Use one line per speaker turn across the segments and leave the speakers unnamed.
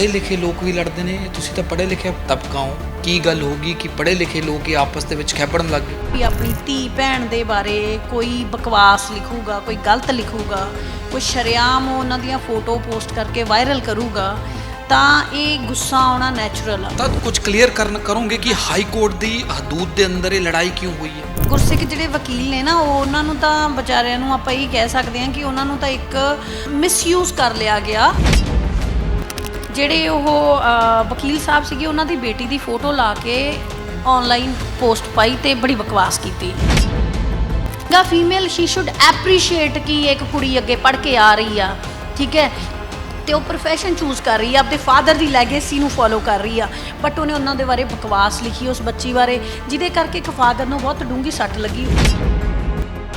ਪੜ੍ਹੇ ਲਿਖੇ ਲੋਕ ਵੀ ਲੜਦੇ ਨੇ ਤੁਸੀਂ ਤਾਂ ਪੜ੍ਹੇ ਲਿਖੇ ਤਬਕਾ ਹੋ। ਕੀ ਗੱਲ ਹੋਗੀ ਕਿ ਪੜ੍ਹੇ ਲਿਖੇ ਲੋਕ ਹੀ ਆਪਸ ਦੇ ਵਿੱਚ ਖੈਬੜਨ ਲੱਗ ਗਏ?
ਵੀ ਆਪਣੀ ਧੀ ਭੈਣ ਦੇ ਬਾਰੇ ਕੋਈ ਬਕਵਾਸ ਲਿਖੂਗਾ ਕੋਈ ਗਲਤ ਲਿਖੂਗਾ ਕੋਈ ਸ਼ਰੇਆਮ ਉਹਨਾਂ ਦੀਆਂ ਫੋਟੋ ਪੋਸਟ ਕਰਕੇ ਵਾਇਰਲ ਕਰੂਗਾ ਤਾਂ ਇਹ ਗੁੱਸਾ ਆਉਣਾ ਨੈਚੁਰਲ ਆ।
ਤਾਂ ਕੁਝ ਕਲੀਅਰ ਕਰਨ ਕਰੋਗੇ ਕਿ ਹਾਈ ਕੋਰਟ ਦੀ ਹਦੂਦ ਦੇ ਅੰਦਰ ਇਹ ਲੜਾਈ ਕਿਉਂ ਹੋਈ ਹੈ?
ਗੁਰਸਿੱਖ ਜਿਹੜੇ ਵਕੀਲ ਨੇ ਨਾ ਉਹ ਉਹਨਾਂ ਨੂੰ ਤਾਂ ਵਿਚਾਰਿਆਂ ਨੂੰ ਆਪਾਂ ਇਹ ਕਹਿ ਸਕਦੇ ਹਾਂ ਕਿ ਉਹਨਾਂ ਨੂੰ ਤਾਂ ਇੱਕ ਮਿਸਯੂਜ਼ ਕਰ ਲਿਆ ਗਿਆ। ਜਿਹੜੇ ਉਹ ਅ, ਵਕੀਲ ਸਾਹਿਬ ਸੀਗੇ ਉਹਨਾਂ ਦੀ ਬੇਟੀ ਦੀ ਫੋਟੋ ਲਾ ਕੇ ਆਨਲਾਈਨ ਪੋਸਟ ਪਾਈ ਤੇ ਬੜੀ ਬਕਵਾਸ ਕੀਤੀ। ਗਾ ਫੀਮੇਲ ਸ਼ੀ ਸ਼ੁੱਡ ਐਪਰੀਸ਼ੀਏਟ ਕਿ ਇੱਕ ਕੁੜੀ ਅੱਗੇ ਪੜ੍ਹ ਕੇ ਆ ਰਹੀ ਆ ਠੀਕ ਹੈ? ਤੇ ਉਹ profession ਚੂਜ਼ ਕਰ ਰਹੀ ਆ ਆਪਣੇ ਫਾਦਰ ਦੀ ਲੈਗੇਸੀ ਨੂੰ ਫੋਲੋ ਕਰ ਰਹੀ ਆ ਬਟ ਉਹਨੇ ਉਹਨਾਂ ਦੇ ਬਾਰੇ ਬਕਵਾਸ ਲਿਖੀ ਉਸ ਬੱਚੀ ਬਾਰੇ ਜਿਹਦੇ ਕਰਕੇ ਇੱਕ ਫਾਦਰ ਨੂੰ ਬਹੁਤ ਡੂੰਗੀ ਸੱਟ ਲੱਗੀ।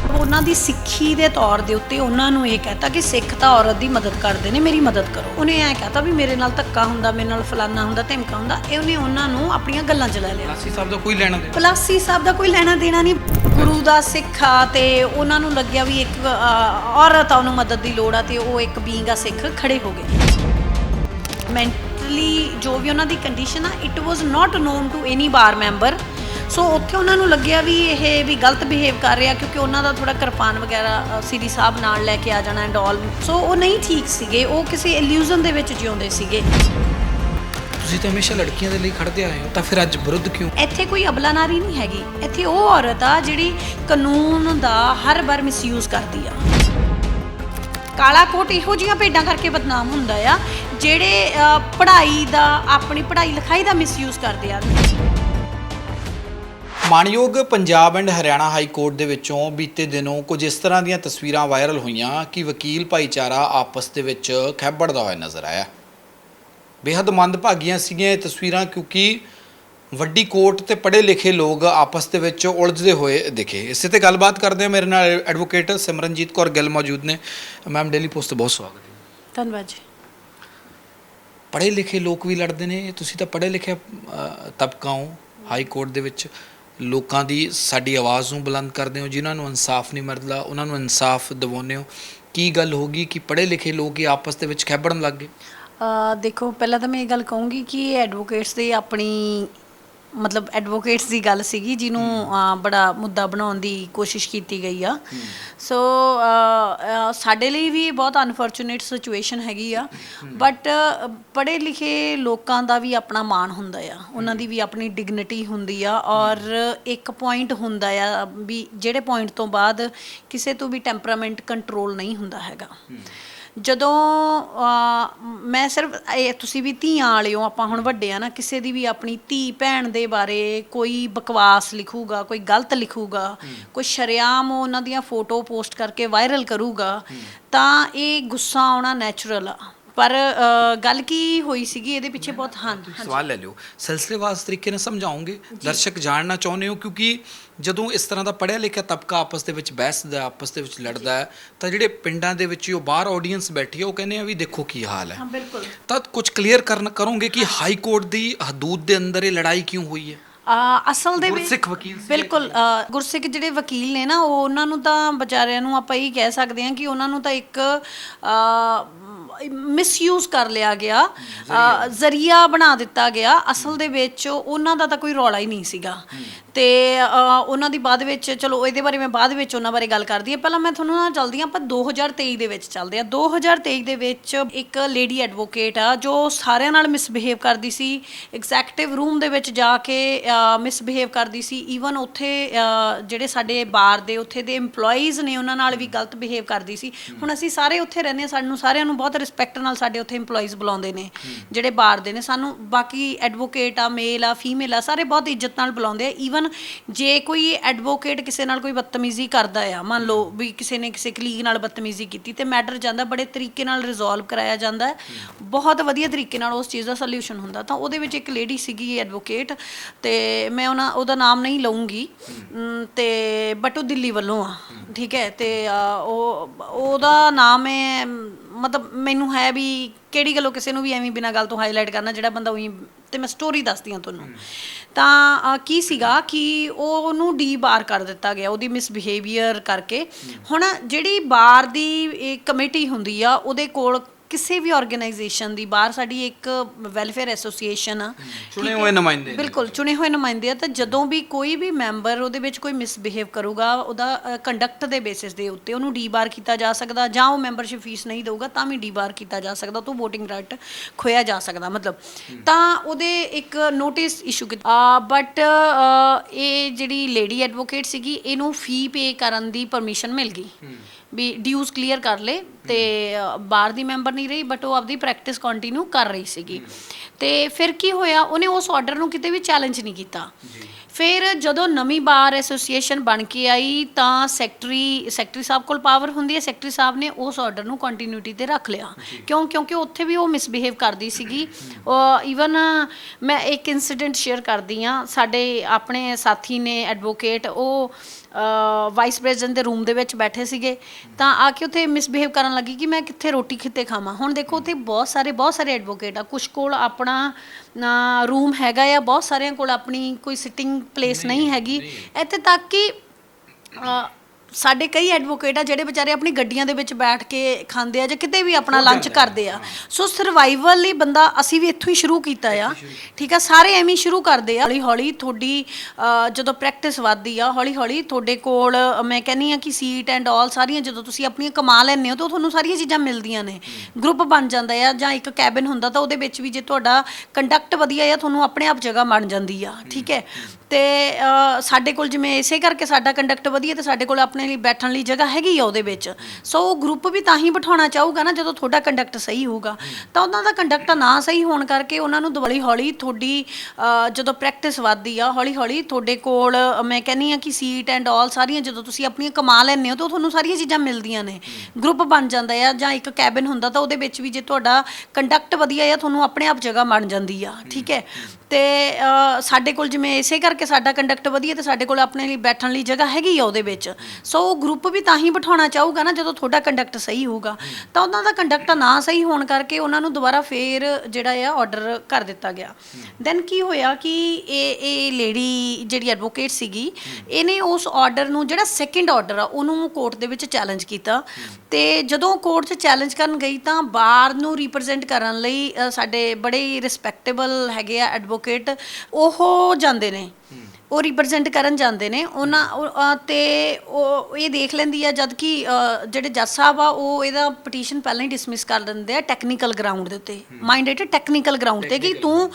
ਉਹਨਾਂ ਦੀ ਸਿੱਖੀ ਦੇ ਤੌਰ ਦੇ ਉੱਤੇ ਉਹਨਾਂ ਨੂੰ ਇਹ ਕਹਤਾ ਕਿ ਸਿੱਖ ਤਾਂ ਔਰਤ ਦੀ ਮਦਦ ਕਰਦੇ ਨੇ ਮੇਰੀ ਮਦਦ ਕਰੋ। ਉਹਨੇ ਐ ਕਹਤਾ ਵੀ ਮੇਰੇ ਨਾਲ ਧੱਕਾ ਹੁੰਦਾ ਮੇਰੇ ਨਾਲ ਫਲਾਨਾ ਹੁੰਦਾ ਧਮਕਾ ਹੁੰਦਾ ਇਹ ਉਹਨੇ ਉਹਨਾਂ ਨੂੰ ਆਪਣੀਆਂ ਗੱਲਾਂ 'ਚ ਲੈ ਲਿਆ।
ਲਾਸੀ ਸਾਹਿਬ ਦਾ ਕੋਈ ਲੈਣਾ ਦੇਣਾ?
ਪਲਾਸੀ ਸਾਹਿਬ ਦਾ ਕੋਈ ਲੈਣਾ ਦੇਣਾ ਨਹੀਂ। ਗੁਰੂ ਦਾ ਸਿੱਖ ਆ ਤੇ ਉਹਨਾਂ ਨੂੰ ਲੱਗਿਆ ਵੀ ਇੱਕ ਅ, ਔਰਤ ਆ ਉਹਨੂੰ ਮਦਦ ਦੀ ਲੋੜ ਆ ਤੇ ਉਹ ਇੱਕ ਬੀਇੰਗ ਆ ਸਿੱਖ ਖੜੇ ਹੋ ਗਏ। ਮੈਂਟਲੀ ਜੋ ਵੀ ਉਹਨਾਂ ਦੀ ਕੰਡੀਸ਼ਨ ਆ it was not known to any bar member so ਉੱਥੇ ਉਹਨਾਂ ਨੂੰ ਲੱਗਿਆ ਵੀ ਇਹ ਵੀ ਗਲਤ ਬਿਹੇਵ ਕਰ ਰਿਹਾ ਕਿਉਂਕਿ ਉਹਨਾਂ ਦਾ ਥੋੜਾ ਕਿਰਪਾਨ ਵਗੈਰਾ ਸ੍ਰੀ ਸਾਹਿਬ ਨਾਲ ਲੈ ਕੇ ਆ ਜਾਣਾ ਐਂਡ ਆਲ ਸੋ ਉਹ ਨਹੀਂ ਠੀਕ ਸੀਗੇ। ਉਹ ਕਿਸੇ ਇਲੂਜ਼ਨ ਦੇ ਵਿੱਚ ਜਿਉਂਦੇ ਸੀਗੇ।
ਤੁਸੀਂ ਤਾਂ ਹਮੇਸ਼ਾ ਲੜਕੀਆਂ ਦੇ ਲਈ ਖੜਦੇ ਆਏ ਹੋ ਤਾਂ ਫਿਰ ਅੱਜ ਵਿਰੁੱਧ ਕਿਉਂ?
ਇੱਥੇ ਕੋਈ ਅਬਲਾ ਨਾਰੀ ਨਹੀਂ ਹੈਗੀ। ਇੱਥੇ ਉਹ ਔਰਤ ਆ ਜਿਹੜੀ ਕਾਨੂੰਨ ਦਾ ਹਰ ਵਾਰ ਮਿਸਯੂਜ਼ ਕਰਦੀ ਆ। ਕਾਲਾ ਕੋਟ ਇਹੋ ਜੀਆਂ ਭੇਡਾਂ ਕਰਕੇ ਬਦਨਾਮ ਹੁੰਦਾ ਆ ਜਿਹੜੇ ਪੜ੍ਹਾਈ ਦਾ ਆਪਣੀ ਪੜ੍ਹਾਈ ਲਿਖਾਈ ਦਾ ਮਿਸਯੂਜ਼ ਕਰਦੇ ਆ।
ਮਾਨਯੋਗ Punjab and Haryana high court ਦੇ ਵਿੱਚੋਂ ਬੀਤੇ ਦਿਨੋਂ ਕੁਝ ਇਸ ਤਰ੍ਹਾਂ ਦੀਆਂ ਤਸਵੀਰਾਂ ਵਾਇਰਲ ਹੋਈਆਂ ਕਿ ਵਕੀਲ ਭਾਈਚਾਰਾ ਆਪਸ ਦੇ ਵਿੱਚ ਖੈਬੜਦਾ ਹੋਇਆ ਨਜ਼ਰ ਆਇਆ। ਬੇहद ਮੰਦਭਾਗੀਆਂ ਸੀਗੀਆਂ ਇਹ ਤਸਵੀਰਾਂ ਕਿਉਂਕਿ ਵੱਡੀ ਕੋਰਟ ਤੇ ਪੜ੍ਹੇ ਲਿਖੇ ਲੋਕ ਆਪਸ ਦੇ ਵਿੱਚ ਉਲਝਦੇ ਹੋਏ ਦਿਖੇ। ਇਸੇ ਤੇ ਗੱਲਬਾਤ ਕਰਦੇ ਹਾਂ। ਮੇਰੇ ਨਾਲ ਐਡਵੋਕੇਟ ਸਿਮਰਨਜੀਤ ਕੌਰ ਗਿੱਲ ਮੌਜੂਦ ਨੇ। ਮੈਮ ਡੇਲੀ ਪੋਸਟ ਤੇ ਬਹੁਤ ਸਵਾਗਤ ਹੈ।
ਧੰਨਵਾਦ ਜੀ।
ਪੜ੍ਹੇ ਲਿਖੇ ਲੋਕ ਵੀ ਲੜਦੇ ਨੇ। ਤੁਸੀਂ ਤਾਂ ਪੜ੍ਹੇ ਲਿਖੇ ਅ, ਤਬਕਾ ਹੋ ਹਾਈ ਕੋਰਟ ਦੇ ਵਿੱਚ। ਲੋਕਾਂ ਦੀ ਸਾਡੀ ਆਵਾਜ਼ ਨੂੰ ਬੁਲੰਦ ਕਰਦੇ ਹੋ, ਜਿਨ੍ਹਾਂ ਨੂੰ ਇਨਸਾਫ ਨਹੀਂ ਮਿਲਦਾ, ਉਹਨਾਂ ਨੂੰ ਇਨਸਾਫ ਦਿਵਾਉਂਦੇ ਹੋ। ਕੀ ਗੱਲ ਹੋ ਗਈ ਕਿ ਪੜ੍ਹੇ ਲਿਖੇ ਲੋਕ ਹੀ ਆਪਸ ਦੇ ਵਿੱਚ ਖੈਬੜਨ ਲੱਗ ਗਏ?
ਦੇਖੋ, ਪਹਿਲਾਂ ਤਾਂ ਮੈਂ ਇਹ ਗੱਲ ਕਹੂੰਗੀ ਕਿ ਐਡਵੋਕੇਟਸ ਦੀ ਆਪਣੀ ਮਤਲਬ ਐਡਵੋਕੇਟਸ ਦੀ ਗੱਲ ਸੀਗੀ ਜਿਹਨੂੰ ਅ, ਬੜਾ ਮੁੱਦਾ ਬਣਾਉਣ ਦੀ ਕੋਸ਼ਿਸ਼ ਕੀਤੀ ਗਈ ਆ। ਸੋ ਅ, ਅ, ਸਾਡੇ ਲਈ ਵੀ ਬਹੁਤ ਅਨਫੋਰਚੂਨੇਟ ਸਿਚੁਏਸ਼ਨ ਹੈਗੀ ਆ। ਬਟ ਪੜ੍ਹੇ ਲਿਖੇ ਲੋਕਾਂ ਦਾ ਵੀ ਆਪਣਾ ਮਾਣ ਹੁੰਦਾ ਆ। ਉਹਨਾਂ ਦੀ ਵੀ ਆਪਣੀ ਡਿਗਨਿਟੀ ਹੁੰਦੀ ਆ ਔਰ ਇੱਕ ਪੁਆਇੰਟ ਹੁੰਦਾ ਆ ਵੀ ਜਿਹੜੇ ਪੁਆਇੰਟ ਤੋਂ ਬਾਅਦ ਕਿਸੇ ਤੋਂ ਵੀ ਟੈਂਪਰਾਮੈਂਟ ਕੰਟਰੋਲ ਨਹੀਂ ਹੁੰਦਾ ਹੈਗਾ। ਜਦੋਂ ਅਹ, ਮੈਂ ਸਿਰਫ ਇਹ ਤੁਸੀਂ ਵੀ ਧੀਆਂ ਵਾਲੇ ਹੋ ਆਪਾਂ ਹੁਣ ਵੱਡੇ ਆ ਨਾ ਕਿਸੇ ਦੀ ਵੀ ਆਪਣੀ ਧੀ ਭੈਣ ਦੇ ਬਾਰੇ ਕੋਈ ਬਕਵਾਸ ਲਿਖੂਗਾ ਕੋਈ ਗਲਤ ਲਿਖੂਗਾ ਕੋਈ ਸ਼ਰੇਆਮ ਉਹਨਾਂ ਦੀਆਂ ਫੋਟੋ ਪੋਸਟ ਕਰਕੇ ਵਾਇਰਲ ਕਰੂਗਾ ਤਾਂ ਇਹ ਗੁੱਸਾ ਆਉਣਾ ਨੈਚੁਰਲ ਆ। ਪਰ ਗੱਲ ਕੀ ਹੋਈ ਸੀਗੀ ਇਹਦੇ ਪਿੱਛੇ ਬਹੁਤ ਹਾਂ
ਸਵਾਲ ਲੈ ਲਿਓ। ਸਿਲਸਿਲੇਵਾਰ ਤਰੀਕੇ ਨਾਲ ਸਮਝਾਉਂਗੇ ਦਰਸ਼ਕ ਜਾਣਨਾ ਚਾਹੁੰਦੇ ਹੋ ਕਿਉਂਕਿ ਜਦੋਂ ਇਸ ਤਰ੍ਹਾਂ ਦਾ ਪੜ੍ਹਿਆ ਲਿਖਿਆ ਤਬਕਾ ਆਪਸ ਦੇ ਵਿੱਚ ਬਹਿਸਦਾ ਆਪਸ ਦੇ ਵਿੱਚ ਲੜਦਾ ਹੈ ਤਾਂ ਜਿਹੜੇ ਪਿੰਡਾਂ ਦੇ ਵਿੱਚ ਉਹ ਬਾਹਰ ਆਡੀਅנס ਬੈਠੀ ਹੈ ਉਹ ਕਹਿੰਦੇ ਆ ਵੀ ਦੇਖੋ ਕੀ ਹਾਲ ਹੈ।
ਹਾਂ ਬਿਲਕੁਲ।
ਤਾਂ ਕੁਝ ਕਲੀਅਰ ਕਰਨ ਕਰੋਗੇ ਕਿ ਹਾਈ ਕੋਰਟ ਦੀ ਹਦੂਦ ਦੇ ਅੰਦਰ ਇਹ ਲੜਾਈ ਕਿਉਂ ਹੋਈ ਹੈ?
ਅਸਲ ਦੇ ਵਿੱਚ
ਗੁਰਸਿੱਖ ਵਕੀਲ ਸੀਗੇ।
ਬਿਲਕੁਲ ਅ, ਗੁਰਸਿੱਖ ਜਿਹੜੇ ਵਕੀਲ ਨੇ ਨਾ ਉਹ ਉਹਨਾਂ ਨੂੰ ਤਾਂ ਵਿਚਾਰਿਆਂ ਨੂੰ ਆਪਾਂ ਇਹ ਕਹਿ ਸਕਦੇ ਹਾਂ ਕਿ ਉਹਨਾਂ ਨੂੰ ਤਾਂ ਇੱਕ ਮਿਸਯੂਜ਼ ਕਰ ਲਿਆ ਗਿਆ। ਅ, ਜ਼ਰੀਆ ਬਣਾ ਦਿੱਤਾ ਗਿਆ। ਅਸਲ ਦੇ ਵਿੱਚ ਉਹਨਾਂ ਦਾ ਤਾਂ ਕੋਈ ਰੌਲਾ ਹੀ ਨਹੀਂ ਸੀਗਾ। ਤੇ ਅ, ਉਹਨਾਂ ਦੀ ਬਾਅਦ ਵਿੱਚ ਚਲੋ ਇਹਦੇ ਬਾਰੇ ਮੈਂ ਬਾਅਦ ਵਿੱਚ ਉਹਨਾਂ ਬਾਰੇ ਗੱਲ ਕਰਦੀ ਹਾਂ। ਪਹਿਲਾਂ ਮੈਂ ਤੁਹਾਨੂੰ ਨਾਲ ਚੱਲਦੀ ਹਾਂ। ਆਪਾਂ 2023 ਦੇ ਵਿੱਚ ਚੱਲਦੇ ਆ 2023 ਦੇ ਵਿੱਚ ਇੱਕ ਲੇਡੀ ਐਡਵੋਕੇਟ ਆ ਜੋ ਸਾਰਿਆਂ ਨਾਲ ਮਿਸਬਿਹੇਵ ਕਰਦੀ ਸੀ। ਐਗਜ਼ੈਕਟਿਵ ਰੂਮ ਦੇ ਵਿੱਚ ਜਾ ਕੇ ਮਿਸਬਿਹੇਵ ਕਰਦੀ ਸੀ। ਈਵਨ ਉੱਥੇ ਅ, ਜਿਹੜੇ ਸਾਡੇ ਬਾਰ ਦੇ ਉੱਥੇ ਦੇ EMPLOYEES ਨੇ ਉਹਨਾਂ ਨਾਲ ਵੀ ਗਲਤ ਬਿਹੇਵ ਕਰਦੀ ਸੀ। ਹੁਣ ਅਸੀਂ ਸਾਰੇ ਉੱਥੇ ਰਹਿੰਦੇ ਹਾਂ। ਸਾਨੂੰ ਸਾਰਿਆਂ ਨੂੰ ਬਹੁਤ ਰਿਸਪੈਕਟ ਨਾਲ ਸਾਡੇ ਉੱਥੇ EMPLOYEES ਬੁਲਾਉਂਦੇ ਨੇ ਜਿਹੜੇ ਬਾਹਰ ਦੇ ਨੇ। ਸਾਨੂੰ ਬਾਕੀ ਐਡਵੋਕੇਟ ਆ ਮੇਲ ਆ ਫੀਮੇਲ ਆ ਸਾਰੇ ਬਹੁਤ ਇੱਜ਼ਤ ਨਾਲ ਬੁਲਾਉਂਦੇ ਆ। ਈਵਨ ਜੇ ਕੋਈ ਐਡਵੋਕੇਟ ਕਿਸੇ ਨਾਲ ਕੋਈ ਬਦਤਮੀਜ਼ੀ ਕਰਦਾ ਆ ਮੰਨ ਲਓ ਵੀ ਕਿਸੇ ਨੇ ਕਿਸੇ ਕਲੀਗ ਨਾਲ ਬਦਤਮੀਜ਼ੀ ਕੀਤੀ ਤੇ ਮੈਟਰ ਜਾਂਦਾ ਬੜੇ ਤਰੀਕੇ ਨਾਲ ਰਿਜ਼ੋਲਵ ਕਰਾਇਆ ਜਾਂਦਾ। ਹੈ ਬਹੁਤ ਵਧੀਆ ਤਰੀਕੇ ਨਾਲ ਉਸ ਚੀਜ਼ ਦਾ ਸੋਲੂਸ਼ਨ ਹੁੰਦਾ। ਤਾਂ ਉਹਦੇ ਵਿੱਚ ਇੱਕ ਲੇਡੀ ਸੀਗੀ ਐਡਵੋਕੇਟ ਤੇ ਮੈਂ ਉਹਨਾਂ ਉਹਦਾ ਨਾਮ ਨਹੀਂ ਲਵਾਂਗੀ ਅਮ, ਤੇ ਬਟ ਉਹ ਦਿੱਲੀ ਵੱਲੋਂ ਆ ਠੀਕ ਹੈ। ਤੇ ਉਹ ਉਹਦਾ ਨਾਮ ਹੈ ਮਤਲਬ ਮੈਨੂੰ ਹੈ ਵੀ ਕਿਹੜੀ ਗੱਲੋਂ ਕਿਸੇ ਨੂੰ ਵੀ ਐਵੇਂ ਬਿਨਾਂ ਗੱਲ ਤੋਂ ਹਾਈਲਾਈਟ ਕਰਨਾ ਜਿਹੜਾ ਬੰਦਾ ਉਹੀ ਤੇ ਮੈਂ ਸਟੋਰੀ ਦੱਸਦੀ ਹਾਂ ਤੁਹਾਨੂੰ। ਤਾਂ ਅ, ਕੀ ਸੀਗਾ ਕਿ ਉਹ ਉਹਨੂੰ ਡੀ ਬਾਰ ਕਰ ਦਿੱਤਾ ਗਿਆ ਉਹਦੀ ਮਿਸਬਿਹੇਵੀਅਰ ਕਰਕੇ। ਹੁਣ ਜਿਹੜੀ ਬਾਰ ਦੀ ਕਮੇਟੀ ਹੁੰਦੀ ਆ ਉਹਦੇ ਕੋਲ ਕਿਸੇ ਵੀ ਆਰਗੇਨਾਈਜੇਸ਼ਨ ਦੀ ਬਾਹਰ ਸਾਡੀ ਇੱਕ ਵੈਲਫੇਅਰ ਐਸੋਸੀਏਸ਼ਨ ਆ
ਚੁਣੇ ਹੋਏ ਨੁਮਾਇੰਦੇ ਨੇ।
ਬਿਲਕੁਲ ਚੁਣੇ ਹੋਏ ਨੁਮਾਇੰਦੇ ਆ ਤਾਂ ਜਦੋਂ ਵੀ ਕੋਈ ਵੀ ਮੈਂਬਰ ਉਹਦੇ ਵਿੱਚ ਕੋਈ ਮਿਸਬਿਹੇਵ ਕਰੂਗਾ ਉਹਦਾ ਕੰਡਕਟ ਦੇ ਬੇਸਿਸ ਦੇ ਉੱਤੇ ਉਹਨੂੰ ਡੀਬਾਰ ਕੀਤਾ ਜਾ ਸਕਦਾ ਜਾਂ ਉਹ ਮੈਂਬਰਸ਼ਿਪ ਫੀਸ ਨਹੀਂ ਦੇਊਗਾ ਤਾਂ ਵੀ ਡੀਬਾਰ ਕੀਤਾ ਜਾ ਸਕਦਾ ਤੋਂ VOTING ਰਾਈਟ ਖੋਇਆ ਜਾ ਸਕਦਾ ਮਤਲਬ। ਤਾਂ ਉਹਦੇ ਇੱਕ ਨੋਟਿਸ ਇਸ਼ੂ ਕੀਤਾ। ਬਟ ਇਹ ਜਿਹੜੀ ਲੇਡੀ ਐਡਵੋਕੇਟ ਸੀਗੀ ਇਹਨੂੰ ਫੀ ਪੇ ਕਰਨ ਦੀ ਪਰਮਿਸ਼ਨ ਮਿਲ ਗਈ। ਵੀ ਡਿਊਜ਼ ਕਲੀਅਰ ਕਰ ਲੇ ਤੇ ਬਾਹਰ ਦੀ ਮੈਂਬਰ ਨਹੀਂ ਰਹੀ ਬਟ ਉਹ ਆਪਦੀ ਪ੍ਰੈਕਟਿਸ ਕੰਟੀਨਿਊ ਕਰ ਰਹੀ ਸੀਗੀ। ਤੇ ਫਿਰ ਕੀ ਹੋਇਆ ਉਹਨੇ ਉਸ ਆਰਡਰ ਨੂੰ ਕਿਤੇ ਵੀ ਚੈਲੰਜ ਨਹੀਂ ਕੀਤਾ। ਫਿਰ ਜਦੋਂ ਨਵੀਂ ਬਾਰ ਐਸੋਸੀਏਸ਼ਨ ਬਣ ਕੇ ਆਈ ਤਾਂ ਸੈਕਟਰੀ ਸੈਕਟਰੀ ਸਾਹਿਬ ਕੋਲ ਪਾਵਰ ਹੁੰਦੀ ਹੈ ਸੈਕਟਰੀ ਸਾਹਿਬ ਨੇ ਉਸ ਆਰਡਰ ਨੂੰ ਕੰਟੀਨਿਊਟੀ ਤੇ ਰੱਖ ਲਿਆ। ਕਿਉਂ ਕਿਉਂਕਿ ਉੱਥੇ ਵੀ ਉਹ ਮਿਸਬਿਹੇਵ ਕਰਦੀ ਸੀਗੀ। ਈਵਨ ਮੈਂ ਇੱਕ ਇਨਸੀਡੈਂਟ ਸ਼ੇਅਰ ਕਰਦੀ ਆ ਸਾਡੇ ਆਪਣੇ ਸਾਥੀ ਨੇ ਐਡਵੋਕੇਟ ਉਹ ਵਾਈਸ ਪ੍ਰੈਜ਼ੀਡੈਂਟ ਦੇ ਰੂਮ ਦੇ ਵਿੱਚ ਬੈਠੇ ਸੀਗੇ ਤਾਂ ਆ ਕੇ ਉੱਥੇ ਮਿਸਬਿਹੇਵ ਕਰਨ ਲੱਗੀ ਕਿ ਮੈਂ ਕਿੱਥੇ ਰੋਟੀ ਕਿੱਥੇ ਖਾਵਾਂ। ਹੁਣ ਦੇਖੋ ਉੱਥੇ ਬਹੁਤ ਸਾਰੇ ਬਹੁਤ ਸਾਰੇ ਐਡਵੋਕੇਟ ਆ ਕੁਝ ਕੋਲ ਆਪਣਾ ਰੂਮ ਹੈਗਾ ਆ ਬਹੁਤ ਸਾਰਿਆਂ ਕੋਲ ਆਪਣੀ ਕੋਈ ਸਿਟਿੰਗ ਪਲੇਸ ਨਹੀਂ ਹੈਗੀ। ਇੱਥੇ ਤੱਕ ਕਿ ਸਾਡੇ ਕਈ ਐਡਵੋਕੇਟ ਆ ਜਿਹੜੇ ਵਿਚਾਰੇ ਆਪਣੀ ਗੱਡੀਆਂ ਦੇ ਵਿੱਚ ਬੈਠ ਕੇ ਖਾਂਦੇ ਆ ਜਾਂ ਕਿਤੇ ਵੀ ਆਪਣਾ ਲੰਚ ਕਰਦੇ ਆ। ਸੋ ਸਰਵਾਈਵਲ ਲਈ ਬੰਦਾ ਅਸੀਂ ਵੀ ਇੱਥੋਂ ਹੀ ਸ਼ੁਰੂ ਕੀਤਾ ਆ। ਠੀਕ ਆ ਸਾਰੇ ਐਵੇਂ ਹੀ ਸ਼ੁਰੂ ਕਰਦੇ ਆ। ਹੌਲੀ ਹੌਲੀ ਤੁਹਾਡੀ ਅ, ਜਦੋਂ ਪ੍ਰੈਕਟਿਸ ਵੱਧਦੀ ਆ ਹੌਲੀ ਹੌਲੀ ਤੁਹਾਡੇ ਕੋਲ ਅ, ਮੈਂ ਕਹਿੰਨੀ ਆ ਕਿ ਸੀਟ ਐਂਡ ਆਲ ਸਾਰੀਆਂ ਜਦੋਂ ਤੁਸੀਂ ਆਪਣੀਆਂ ਕਮਾ ਲੈਂਦੇ ਹੋ ਤਾਂ ਤੁਹਾਨੂੰ ਸਾਰੀਆਂ ਚੀਜ਼ਾਂ ਮਿਲਦੀਆਂ ਨੇ। ਗਰੁੱਪ ਬਣ ਜਾਂਦਾ ਆ ਜਾਂ ਇੱਕ ਕੈਬਨ ਹੁੰਦਾ ਤਾਂ ਉਹਦੇ ਵਿੱਚ ਵੀ ਜੇ ਤੁਹਾਡਾ ਕੰਡਕਟ ਵਧੀਆ ਆ ਤੁਹਾਨੂੰ ਆਪਣੇ ਆਪ ਜਗ੍ਹਾ ਬਣ ਜਾਂਦੀ ਆ। ਠੀਕ ਹੈ। ਤੇ ਅ, ਸਾਡੇ ਕੋਲ ਜਿਵੇਂ ਇਸੇ ਕਰਕੇ ਸਾਡਾ ਕੰਡਕਟ ਵਧੀਆ ਤੇ ਸਾਡੇ ਕੋਲ ਆਪਣੇ ਲਈ ਬੈਠਣ ਲਈ ਜਗ੍ਹਾ ਹੈਗੀ ਆ ਉਹਦੇ ਵਿੱਚ। ਸੋ ਉਹ ਗਰੁੱਪ ਵੀ ਤਾਂ ਹੀ ਬਿਠਾਉਣਾ ਚਾਹੂਗਾ ਨਾ ਜਦੋਂ ਤੁਹਾਡਾ ਕੰਡਕਟ ਸਹੀ ਹੋਊਗਾ। ਤਾਂ ਉਹਨਾਂ ਦਾ ਕੰਡਕਟ ਨਾ ਸਹੀ ਹੋਣ ਕਰਕੇ ਉਹਨਾਂ ਨੂੰ ਹੌਲੀ ਹੌਲੀ ਤੁਹਾਡੀ ਅ, ਜਦੋਂ ਪ੍ਰੈਕਟਿਸ ਵੱਧਦੀ ਆ ਹੌਲੀ ਹੌਲੀ ਤੁਹਾਡੇ ਕੋਲ ਅ, ਮੈਂ ਕਹਿੰਨੀ ਆ ਕਿ ਸੀਟ ਐਂਡ ਆਲ ਸਾਰੀਆਂ ਜਦੋਂ ਤੁਸੀਂ ਆਪਣੀਆਂ ਕਮਾ ਲੈਂਦੇ ਹੋ ਤਾਂ ਤੁਹਾਨੂੰ ਸਾਰੀਆਂ ਚੀਜ਼ਾਂ ਮਿਲਦੀਆਂ ਨੇ। ਗਰੁੱਪ ਬਣ ਜਾਂਦਾ ਆ ਜਾਂ ਇੱਕ ਕੈਬਨ ਹੁੰਦਾ ਤਾਂ ਉਹਦੇ ਵਿੱਚ ਵੀ ਜੇ ਤੁਹਾਡਾ ਕੰਡਕਟ ਵਧੀਆ ਆ ਤੁਹਾਨੂੰ ਆਪਣੇ ਆਪ ਜਗ੍ਹਾ ਬਣ ਜਾਂਦੀ ਆ ਠੀਕ ਹੈ? ਤੇ ਅ, ਸਾਡੇ ਕੋਲ ਜਿਵੇਂ ਇਸੇ ਕਰਕੇ ਸਾਡਾ ਕੰਡਕਟ ਵਧੀਆ ਤੇ ਸਾਡੇ ਕੋਲ ਆਪਣੇ ਲਈ ਬੈਠਣ ਲਈ ਜਗ੍ਹਾ ਹੈਗੀ ਆ ਉਹਦੇ ਵਿੱਚ। ਸੋ ਉਹ ਗਰੁੱਪ ਵੀ ਤਾਂ ਹੀ ਬਿਠਾਉਣਾ ਚਾਹੂਗਾ ਨਾ ਜਦੋਂ ਤੁਹਾਡਾ ਕੰਡਕਟ ਸਹੀ ਹੋਊਗਾ। ਤਾਂ ਉਹਨਾਂ ਦਾ ਕੰਡਕਟ ਨਾ ਸਹੀ ਹੋਣ ਕਰਕੇ ਉਹਨਾਂ ਨੂੰ ਦੁਬਾਰਾ ਫੇਰ ਜਿਹੜਾ ਆ ਆਰਡਰ ਕਰ ਦਿੱਤਾ ਗਿਆ। ਦੈਨ ਕੀ ਹੋਇਆ ਕਿ ਇਹ ਇਹ ਲੇਡੀ ਜਿਹੜੀ ਐਡਵੋਕੇਟ ਸੀਗੀ, ਇਹਨੇ ਉਸ ਆਰਡਰ ਨੂੰ ਜਿਹੜਾ ਸੈਕਿੰਡ ਆਰਡਰ ਆ, ਉਹਨੂੰ ਕੋਰਟ ਦੇ ਵਿੱਚ ਚੈਲੰਜ ਕੀਤਾ। ਤੇ ਜਦੋਂ ਕੋਰਟ 'ਚ ਚੈਲੰਜ ਕਰਨ ਗਈ ਤਾਂ ਬਾਰ ਨੂੰ ਰਿਪਰੈਜ਼ੈਂਟ ਕਰਨ ਲਈ ਸਾਡੇ ਬੜੇ ਰਿਸਪੈਕਟੇਬਲ ਹੈਗੇ ਆ ਐਡਵੋਕੇਟ ਉਹ ਜਾਂਦੇ ਨੇ। ਉਹ ਰਿਪਰੈਜ਼ੈਂਟ ਕਰਨ ਜਾਂਦੇ ਨੇ ਉਹਨਾਂ ਉਹ, ਤੇ ਉਹ ਇਹ ਦੇਖ ਲੈਂਦੀ ਆ ਜਦ ਕਿ ਜਿਹੜੇ ਜੱਜ ਸਾਹਿਬ ਆ ਉਹ ਇਹਦਾ ਪਟੀਸ਼ਨ ਪਹਿਲਾਂ ਹੀ ਡਿਸਮਿਸ ਕਰ ਦਿੰਦੇ ਆ ਟੈਕਨੀਕਲ ਗਰਾਊਂਡ ਦੇ ਉੱਤੇ। ਮਾਈਂਡਡ ਟੈਕਨੀਕਲ ਗਰਾਊਂਡ ਤੇ ਕਿ ਤੂੰ